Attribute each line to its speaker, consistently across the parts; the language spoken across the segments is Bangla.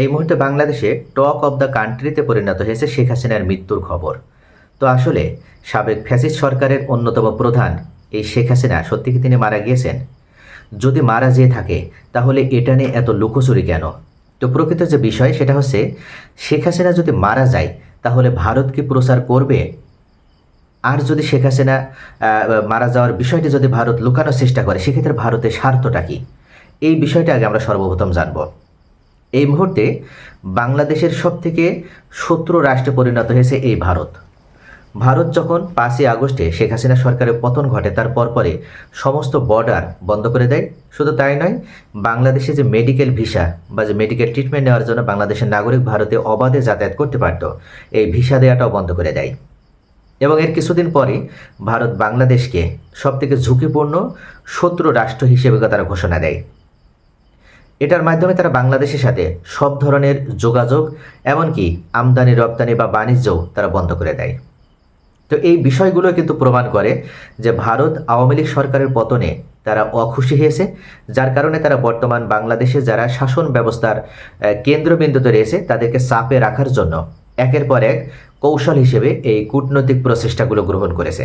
Speaker 1: এই মুহূর্তে বাংলাদেশে টক অব দ্য কান্ট্রিতে পরিণত হয়েছে শেখ হাসিনার মৃত্যুর খবর। তো আসলে, সাবেক ফ্যাসিস্ট সরকারের অন্যতম প্রধান এই শেখ হাসিনা, সত্যি কি তিনি মারা গিয়েছেন? যদি মারা যেয়ে থাকে, তাহলে এটা নিয়ে এত লুকোচুরি কেন? তো প্রকৃত যে বিষয়, সেটা হচ্ছে, শেখ হাসিনা যদি মারা যায়, তাহলে ভারত কি প্রচার করবে? আর যদি শেখ হাসিনা মারা যাওয়ার বিষয়টি যদি ভারত লুকানোর চেষ্টা করে, সেক্ষেত্রে ভারতের স্বার্থটা কী? এই বিষয়টা আগে আমরা সর্বপ্রথম জানব। এই মুহূর্তে বাংলাদেশের সবথেকে শত্রু রাষ্ট্রে পরিণত হয়েছে এই ভারত। ভারত যখন পাঁচই আগস্টে শেখ হাসিনা সরকারের পতন ঘটে, তার পরপরে সমস্ত বর্ডার বন্ধ করে দেয়। শুধু তাই নয়, বাংলাদেশে যে মেডিকেল ভিসা বা যে মেডিকেল ট্রিটমেন্ট নেওয়ার জন্য বাংলাদেশের নাগরিক ভারতে অবাধে যাতায়াত করতে পারত, এই ভিসা দেওয়াটাও বন্ধ করে দেয়। এবং এর কিছুদিন পরে ভারত বাংলাদেশকে সবথেকে ঝুঁকিপূর্ণ শত্রু রাষ্ট্র হিসেবে তারা ঘোষণা দেয়। এটার মাধ্যমে তারা বাংলাদেশের সাথে সব ধরনের যোগাযোগ, এমনকি আমদানি, রপ্তানি বা বাণিজ্যও তারা বন্ধ করে দেয়। তো এই বিষয়গুলো কিন্তু প্রমাণ করে যে ভারত আওয়ামী লীগ সরকারের পতনে তারা অখুশি হয়েছে, যার কারণে তারা বর্তমান বাংলাদেশে যারা শাসন ব্যবস্থার কেন্দ্রবিন্দুতে রয়েছে, তাদেরকে চাপে রাখার জন্য একের পর এক কৌশল হিসেবে এই কূটনৈতিক প্রচেষ্টাগুলো গ্রহণ করেছে।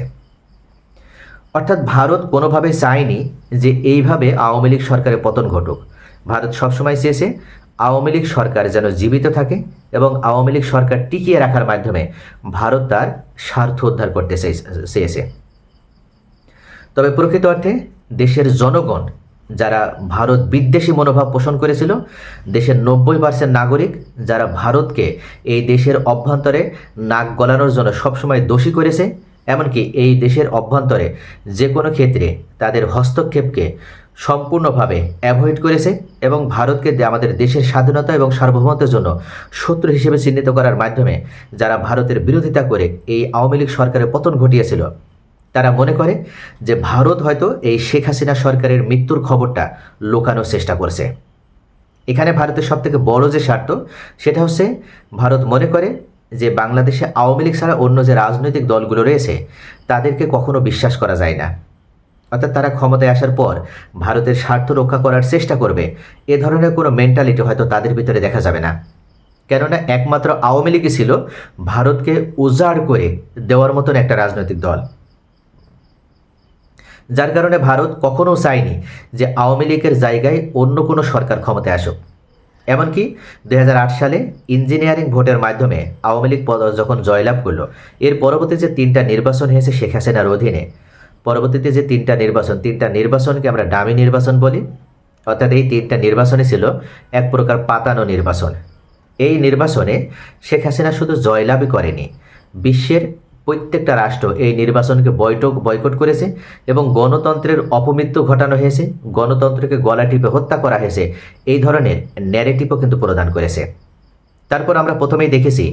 Speaker 1: অর্থাৎ ভারত কোনোভাবে চায়নি যে এইভাবে আওয়ামী লীগ সরকারের পতন ঘটুক। ভারত সবসময় চেয়েছে আওয়ামী লীগ সরকার যেন জীবিত থাকে এবং আওয়ামী লীগ সরকার টিকিয়ে রাখার মাধ্যমে ভারত তার স্বার্থ উদ্ধার করতে চেয়ে- চেয়েছে। তবে প্রকৃত অর্থে দেশের জনগণ, যারা ভারত বিদ্বেষী মনোভাব পোষণ করেছিল, দেশের নব্বই পার্সেন্ট নাগরিক যারা ভারতকে এই দেশের অভ্যন্তরে নাক গলানোর জন্য সবসময় দোষী করেছে এমনকি এই দেশের অভ্যন্তরে যে কোনো ক্ষেত্রে তাদের হস্তক্ষেপকে সম্পূর্ণভাবে অ্যাভয়েড করেছে এবং ভারতকে আমাদের দেশের স্বাধীনতা এবং সার্বভৌমত্বের জন্য শত্রু হিসেবে চিহ্নিত করার মাধ্যমে যারা ভারতের বিরোধিতা করে এই আওয়ামী লীগ সরকারের পতন ঘটিয়েছিল, তারা মনে করে যে ভারত হয়তো এই শেখ হাসিনা সরকারের মৃত্যুর খবরটা লুকানোর চেষ্টা করছে। এখানে ভারতের সবথেকে বড় যে স্বার্থ, সেটা হচ্ছে ভারত মনে করে যে বাংলাদেশে আওয়ামী লীগ ছাড়া অন্য যে রাজনৈতিক দলগুলো রয়েছে, তাদেরকে কখনো বিশ্বাস করা যায় না। অর্থাৎ তারা ক্ষমতায় আসার পর ভারতের স্বার্থ রক্ষা করার চেষ্টা করবে, এ ধরনের কোনো মেন্টালিটি হয়তো তাদের ভিতরে দেখা যাবে না। কেননা একমাত্র আওয়ামী লীগই ছিল ভারতকে উজাড় করে দেওয়ার মতন একটা রাজনৈতিক দল। যার কারণে ভারত কখনো চায়নি যে আওয়ামী লীগের জায়গায় অন্য কোনো সরকার ক্ষমতায় আসুক। এমনকি দু হাজার আট সালে ইঞ্জিনিয়ারিং ভোটের মাধ্যমে আওয়ামী লীগ পদ যখন জয়লাভ করল, এর পরবর্তী যে তিনটা নির্বাচন হয়েছে শেখ হাসিনার অধীনে, পরবর্তীতে যে তিনটা নির্বাচন, তিনটা নির্বাচনকে আমরা ডামি নির্বাচন বলি, অর্থাৎ এই তিনটা নির্বাচনই ছিল এক প্রকার পাতানো নির্বাচন। এই নির্বাচনে শেখ হাসিনা শুধু জয়লাভই করেনি, বিশ্বের প্রত্যেকটা রাষ্ট্র এই নির্বাচনকে বৈঠক, বয়কট করেছে এবং গণতন্ত্রের অপমৃত্যু ঘটানো হয়েছে, গণতন্ত্রকে গলা টিপে হত্যা করা হয়েছে, এই ধরনের ন্যারেটিভও কিন্তু প্রদান করেছে। তারপর আমরা প্রথমেই দেখেছি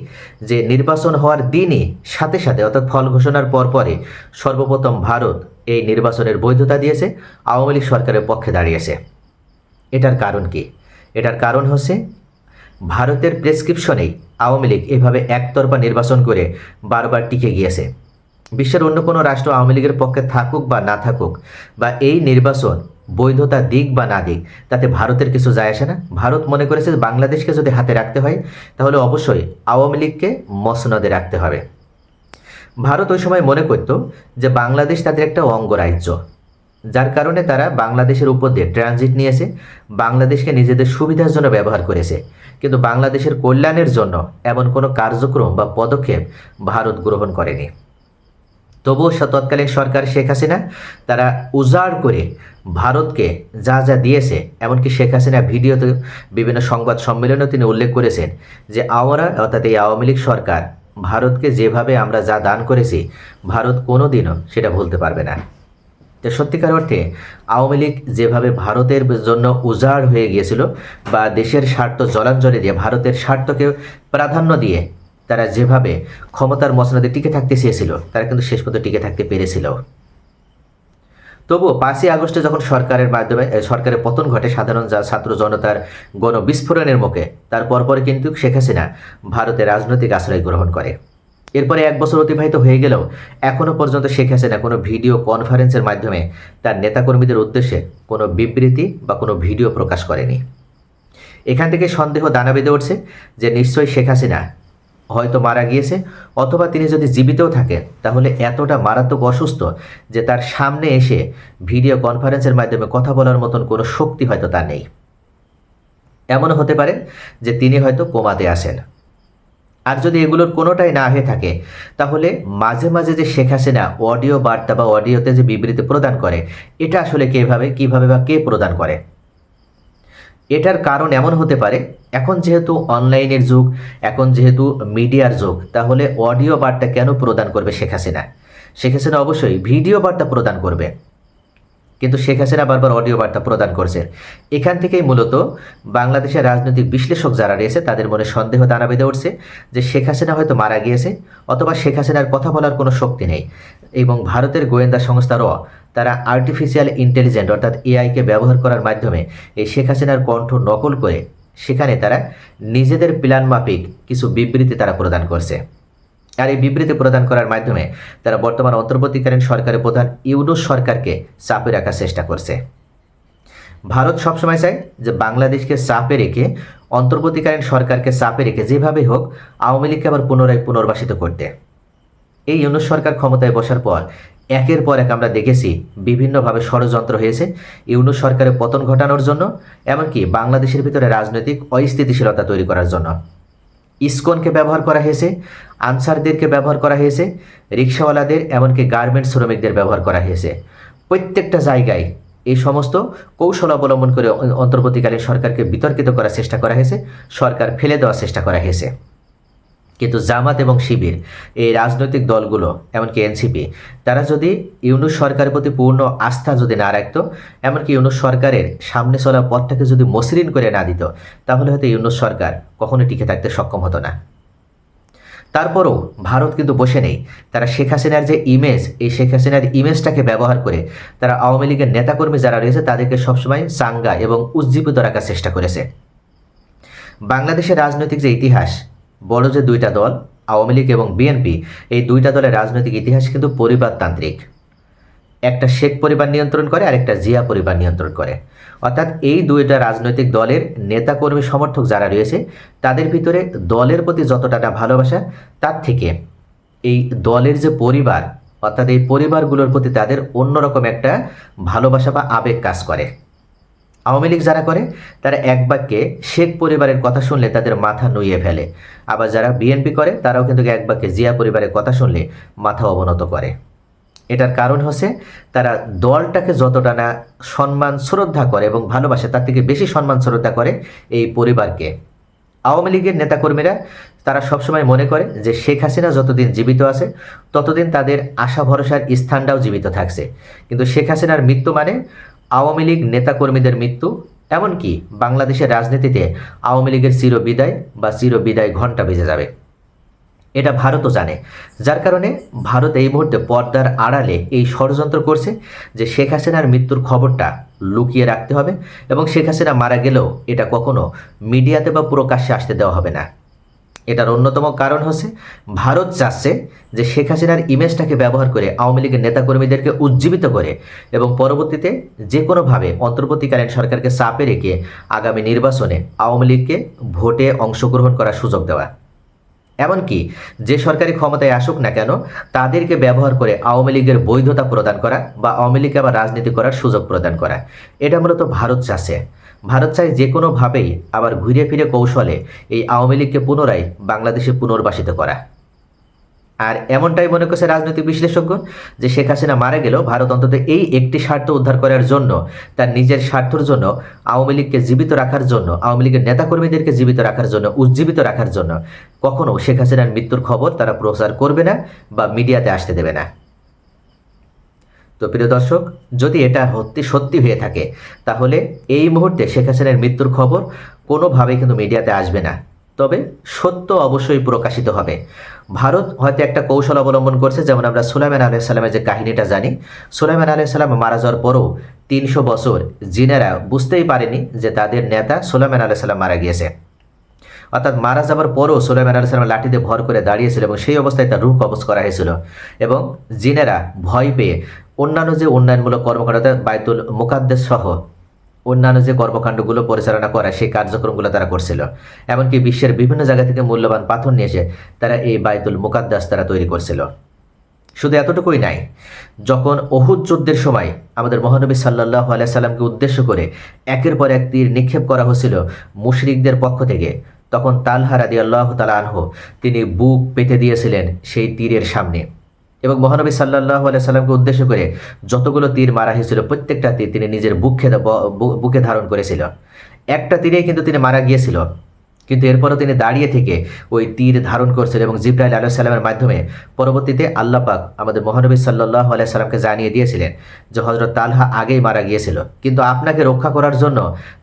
Speaker 1: যে নির্বাচন হওয়ার দিনই সাথে সাথে, অর্থাৎ ফল ঘোষণার পরপরই সর্বপ্রথম ভারত এই নির্বাচনের বৈধতা দিয়েছে, আওয়ামী লীগ সরকারের পক্ষে দাঁড়িয়েছে। এটার কারণ কি? এটার কারণ হচ্ছে ভারতের প্রেসক্রিপশনেই আওয়ামী লীগ এভাবে একতরফা নির্বাচন করে বারবার টিকে গিয়েছে। বিশ্বের অন্য কোনো রাষ্ট্র আওয়ামী লীগের পক্ষে থাকুক বা না থাকুক, বা এই নির্বাচন বৈধতা দিক বা না দিক, তাতে ভারতের কিছু যায় আসে না। ভারত মনে করেছে বাংলাদেশকে যদি হাতে রাখতে হয়, তাহলে অবশ্যই আওয়ামী লীগকে মসনদে রাখতে হবে। ভারত ওই সময় মনে করত যে বাংলাদেশ তাদের একটা অঙ্গরাজ্য। যার কারণে তারা বাংলাদেশের উপর দিয়ে ট্রানজিট নিয়েছে, বাংলাদেশকে নিজেদের সুবিধার জন্য ব্যবহার করেছে। কিন্তু বাংলাদেশের কল্যাণের জন্য এমন কোনো কার্যক্রম বা পদক্ষেপ ভারত গ্রহণ করেনি। তবুও তৎকালীন সরকার শেখ হাসিনা, তারা উজাড় করে ভারতকে যা যা দিয়েছে, এমনকি শেখ হাসিনা ভিডিওতে বিভিন্ন সংবাদ সম্মেলনেও তিনি উল্লেখ করেছেন যে আমরা, অর্থাৎ এই আওয়ামী লীগ সরকার, ভারতকে যেভাবে আমরা যা দান করেছি, ভারত কোনো দিনও সেটা ভুলতে পারবে না। তো সত্যিকার অর্থে আওয়ামী লীগ যেভাবে ভারতের জন্য উজাড় হয়ে গিয়েছিল বা দেশের স্বার্থ জলাঞ্জলি দিয়ে, ভারতের স্বার্থকে প্রাধান্য দিয়ে তারা যেভাবে ক্ষমতার মসনদে টিকে থাকতে চেয়েছিল, তারা কিন্তু শেষ পর্যন্ত টিকে থাকতে পেরেছিল। তবুও পাঁচই আগস্টে যখন সরকারের মাধ্যমে সরকারের পতন ঘটে, সাধারণ যা ছাত্র জনতার গণবিস্ফোরণের মুখে, তার পরপরে কিন্তু শেখ হাসিনা ভারতের রাজনৈতিক আশ্রয় গ্রহণ করে। এরপরে এক বছর অতিবাহিত হয়ে গেলেও এখনও পর্যন্ত শেখ হাসিনা কোনো ভিডিও কনফারেন্সের মাধ্যমে তার নেতাকর্মীদের উদ্দেশ্যে কোনো বিবৃতি বা কোনো ভিডিও প্রকাশ করেনি। এখান থেকে সন্দেহ দানা বেঁধে উঠছে যে নিশ্চয়ই শেখ হাসিনা হয়তো মারা গিয়েছে অথবা তিনি যদি জীবিতও থাকেন, তাহলে এতটা মারাত্মক অসুস্থ যে তার সামনে এসে ভিডিও কনফারেন্সের মাধ্যমে কথা বলার মতন কোনো শক্তি হয়তো তার নেই। এমনও হতে পারে যে তিনি হয়তো কোমাতে আসেন। আর যদি এগুলোর কোনোটাই না হয়ে থাকে, তাহলে মাঝে মাঝে যে শেখ হাসিনা অডিও বার্তা বা অডিওতে যে বিবৃতি প্রদান করে, এটা আসলে কীভাবে কীভাবে বা কে প্রদান করে? এটার কারণ এমন হতে পারে, এখন যেহেতু অনলাইনের যুগ, এখন যেহেতু মিডিয়ার যুগ, তাহলে অডিও বার্তা কেন প্রদান করবে শেখ হাসিনা? শেখ হাসিনা অবশ্যই ভিডিও বার্তা প্রদান করবে। কিন্তু শেখ হাসিনা বারবার অডিও বার্তা প্রদান করছে। এখান থেকেই মূলত বাংলাদেশের রাজনৈতিক বিশ্লেষক যারা রয়েছে, তাদের মনে সন্দেহ দানা বেঁধে উঠছে যে শেখ হাসিনা হয়তো মারা গিয়েছে অথবা শেখ হাসিনার কথা বলার কোনো শক্তি নেই। এবং ভারতের গোয়েন্দা সংস্থা র, তারা আর্টিফিশিয়াল ইন্টেলিজেন্ট অর্থাৎ এআইকে ব্যবহার করার মাধ্যমে এই শেখ হাসিনার কণ্ঠ নকল করে সেখানে তারা নিজেদের প্ল্যান মাফিক কিছু বিবৃতি তারা প্রদান করছে। আর এই বিবৃতি প্রদান করার মাধ্যমে তারা বর্তমান অন্তর্বর্তীকালীন সরকারের প্রধান ইউনুস সরকারকে চাপে রাখার চেষ্টা করছে। ভারত সবসময় চায় যে বাংলাদেশকে চাপে রেখে, অন্তর্বর্তীকালীন সরকারকে চাপে রেখে যেভাবে হোক, আওয়ামী লীগকে আবার পুনরায় পুনর্বাসিত করতে। এই ইউনুস সরকার ক্ষমতায় বসার পর একের পর এক আমরা দেখেছি বিভিন্নভাবে ষড়যন্ত্র হয়েছে ইউনুস সরকারের পতন ঘটানোর জন্য, এমনকি বাংলাদেশের ভিতরে রাজনৈতিক অস্থিতিশীলতা তৈরি করার জন্য। ইসকনকে ব্যবহার করা হয়েছে, আনসারদেরকে ব্যবহার করা হয়েছে, রিক্সাওয়ালাদের এমনকি গার্মেন্ট শ্রমিকদের ব্যবহার করা হয়েছে। প্রত্যেকটা জায়গায় এই সমস্ত কৌশল অবলম্বন করে অন্তর্বর্তীকালীন সরকারকে বিতর্কিত করার চেষ্টা করা হয়েছে, সরকার ফেলে দেওয়ার চেষ্টা করা হয়েছে। কিন্তু জামাত এবং শিবির, এই রাজনৈতিক দলগুলো, এমনকি এনসিপি, তারা যদি ইউনুস সরকারের প্রতি পূর্ণ আস্থা যদি না রাখত, এমনকি ইউনুস সরকারের সামনে চলা পথটাকে যদি মসৃণ করে না দিত, তাহলে হয়তো ইউনুস সরকার কখনো টিকে থাকতে সক্ষম হতো না। তারপরও ভারত কিন্তু বসে নেই। তারা শেখ হাসিনার যে ইমেজ এই শেখ হাসিনার ইমেজটাকে ব্যবহার করে তারা আওয়ামী লীগের নেতাকর্মী যারা রয়েছে, তাদেরকে সবসময় চাঙ্গা এবং উজ্জীবিত রাখার চেষ্টা করেছে। বাংলাদেশের রাজনৈতিক যে ইতিহাস বড় যে দুইটা দল, আওয়ামী লীগ এবং বিএনপি, এই দুইটা দলের রাজনৈতিক ইতিহাস কিন্তু পরিবারতান্ত্রিক। একটা শেখ পরিবার নিয়ন্ত্রণ করে আর একটা জিয়া পরিবার নিয়ন্ত্রণ করে। অর্থাৎ এই দুইটা রাজনৈতিক দলের নেতাকর্মী সমর্থক যারা রয়েছে, তাদের ভিতরে দলের প্রতি যতটা ভালোবাসা, তার থেকে এই দলের যে পরিবার, অর্থাৎ এই পরিবারগুলোর প্রতি তাদের অন্যরকম একটা ভালোবাসা বা আবেগ কাজ করে। আওয়ামী লীগ যারা করে, তারা এক বাক্যে শেখ পরিবারের কথা শুনলে তাদের মাথা নুইয়ে ফেলে। আবার যারা বিএনপি করে, তারাও কিন্তু এক বাক্যে জিয়া পরিবারের কথা শুনলে মাথা অবনত করে। এটার কারণ হচ্ছে, তারা দলটাকে যতটা না সম্মান শ্রদ্ধা করে এবং ভালোবাসে, তার থেকে বেশি সম্মান শ্রদ্ধা করে এই পরিবারকে। আওয়ামী লীগের নেতাকর্মীরা, তারা সবসময় মনে করে যে শেখ হাসিনা যতদিন জীবিত আছে, ততদিন তাদের আশা ভরসার স্থানটাও জীবিত থাকছে। কিন্তু শেখ হাসিনার মৃত্যু মানে আওয়ামী লীগ নেতাকর্মীদের মৃত্যু, এমনকি বাংলাদেশের রাজনীতিতে আওয়ামী লীগের চির বিদায় বা চির বিদায় ঘণ্টা বেজে যাবে। এটা ভারতও জানে, যার কারণে ভারত এই মুহূর্তে পর্দার আড়ালে এই ষড়যন্ত্র করছে যে শেখ হাসিনার মৃত্যুর খবরটা লুকিয়ে রাখতে হবে এবং শেখ হাসিনা মারা গেলেও এটা কখনো মিডিয়াতে বা প্রকাশ্যে আসতে দেওয়া হবে না। এটার অন্যতম কারণ হচ্ছে, ভারত চাচ্ছে যে শেখ হাসিনার ইমেজটাকে ব্যবহার করে আওয়ামী লীগের নেতাকর্মীদেরকে উজ্জীবিত করে এবং পরবর্তীতে যে কোনোভাবে অন্তর্বর্তীকালীন সরকারকে চাপে রেখে আগামী নির্বাচনে আওয়ামী লীগকে ভোটে অংশগ্রহণ করার সুযোগ দেওয়া। এমনকি যে সরকারি ক্ষমতায় আসুক না কেন, তাদেরকে ব্যবহার করে আওয়ামী লীগের বৈধতা প্রদান করা বা আওয়ামী লীগকে আবার রাজনীতি করার সুযোগ প্রদান করা। এটা মূলত ভারত চাষে ভারত চায় যে কোনোভাবেই আবার ঘুরে ফিরে কৌশলে এই আওয়ামী লীগকে পুনরায় বাংলাদেশে পুনর্বাসিত করা। আর এমনটাই মনে করছে রাজনৈতিক বিশ্লেষজ্ঞ যে শেখ হাসিনা মারা গেলেও ভারত অন্তত এই একটি স্বার্থ উদ্ধার করার জন্য, তার নিজের স্বার্থর জন্য, আওয়ামী লীগকে জীবিত রাখার জন্য, আওয়ামী লীগের নেতাকর্মীদেরকে জীবিত রাখার জন্য, উজ্জীবিত রাখার জন্য, কখনো শেখ হাসিনার মৃত্যুর খবর তারা প্রচার করবে না বা মিডিয়াতে আসতে দেবে না। তো প্রিয় দর্শক, যদি এটা সত্যি সত্যি হয়ে থাকে, তাহলে এই মুহূর্তে শেখ হাসিনার মৃত্যুর খবর কোনোভাবেই কিন্তু মিডিয়াতে আসবে না। তবে সত্য অবশ্যই প্রকাশিত হবে। ভারত হয়তো একটা কৌশল অবলম্বন করছে, যেমন আমরা সুলাইমান আলাইসাল্লামের যে কাহিনীটা জানি। সুলাইমান আলাইসাল্লাম মারা যাওয়ার পরও তিনশো বছর জিনেরা বুঝতেই পারেনি যে তাদের নেতা সুলাইমান আলাইসাল্লাম মারা গিয়েছে। অর্থাৎ মারা যাবার পরও সুলাইমান আলাইসাল্লাম লাঠিতে ভর করে দাঁড়িয়েছিল এবং সেই অবস্থায় তার রূপ কবজ করা হয়েছিল এবং জিনেরা ভয় পেয়ে অন্যান্য যে উন্নয়নমূলক কর্মকর্তা বায়তুল মুকাদ্দেস সহ অন্যান্য যে কর্মকাণ্ডগুলো পরিচালনা করা, সেই কার্যক্রমগুলো তারা করছিল। এমনকি বিশ্বের বিভিন্ন জায়গা থেকে মূল্যবান পাথর নিয়ে এসে তারা এই বাইতুল মুকাদ্দাস তারা তৈরি করছিল। শুধু এতটুকুই নাই, যখন অহুদ যুদ্ধের সময় আমাদের মহানবী সাল্লাহ আলিয়া সাল্লামকে উদ্দেশ্য করে একের পর এক তীর নিক্ষেপ করা হয়েছিল মুশরিকদের পক্ষ থেকে, তখন তালহা রাদি আল্লাহ তালা আনহ তিনি বুক পেতে দিয়েছিলেন সেই তীরের সামনে। এবং মহানবী সাল্লাহ আলিয়া সাল্লামকে উদ্দেশ্য করে যতগুলো তীর মারা হয়েছিল, প্রত্যেকটা তীর তিনি নিজের বুকে বুকে ধারণ করেছিল। একটা তীরেই কিন্তু তিনি মারা গিয়েছিল। কিন্তু এরপরও তিনি দাঁড়িয়ে থেকে ওই তীর ধারণ করছিলেন এবং জিব্রাইল আলাহ সাল্লামের মাধ্যমে পরবর্তীতে আল্লাহ পাক আমাদের মহানবী সাল্লাহ আলাইহি সাল্লামকে জানিয়ে দিয়েছিলেন যে হজরত তালহা আগেই মারা গিয়েছিল। কিন্তু আপনাকে রক্ষা করার জন্য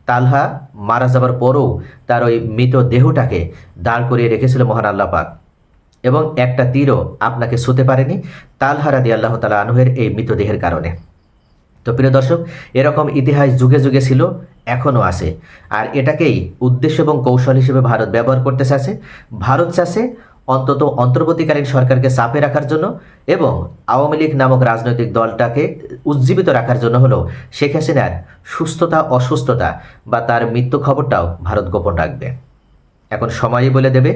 Speaker 1: তালহা মারা যাবার পরেও তার ওই মৃত দেহটাকে দাঁড় করিয়ে রেখেছিল মহান আল্লাহ পাক। এবং একটা তীরও আপনাকে ছুতে পারেনি তালহারা দিয়ে আল্লাহ তালা আনুহের এই মৃতদেহের কারণে। তো প্রিয় দর্শক, এরকম ইতিহাস যুগে যুগে ছিল, এখনও আছে। আর এটাকেই উদ্দেশ্য এবং কৌশল হিসেবে ভারত ব্যবহার করতে চাচ্ছে ভারত চাচ্ছে অন্তত অন্তর্বর্তীকালীন সরকারকে চাপে রাখার জন্য এবং আওয়ামী লীগ নামক রাজনৈতিক দলটাকে উজ্জীবিত রাখার জন্য হলো শেখ হাসিনার সুস্থতা, অসুস্থতা বা তার মৃত্যু খবরটাও ভারত গোপন রাখবে। এখন সময়ই বলে দেবে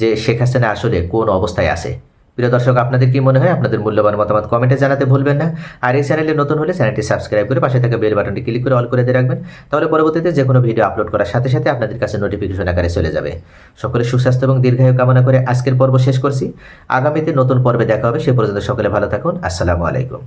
Speaker 1: যে শেখ হাসিনা আসলে কোন অবস্থায় আছে। প্রিয় দর্শক, আপনাদের কি মনে হয়? আপনাদের মূল্যবান মতামত কমেন্টে জানাতে ভুলবেন না। আর এই চ্যানেলে নতুন হলে চ্যানেলটি সাবস্ক্রাইব করে পাশে থাকা বেল বাটনটি ক্লিক করে অল করে দিয়ে রাখবেন। তাহলে পরবর্তীতে যে কোনো ভিডিও আপলোড করার সাথে সাথে আপনাদের কাছে নোটিফিকেশন আকারে চলে যাবে। সকলে সুস্বাস্থ্য এবং দীর্ঘায়ু কামনা করে আজকের পর্ব শেষ করছি। আগামীতে নতুন পর্বে দেখা হবে। সে পর্যন্ত সকলে ভালো থাকুন। আসসালামু আলাইকুম।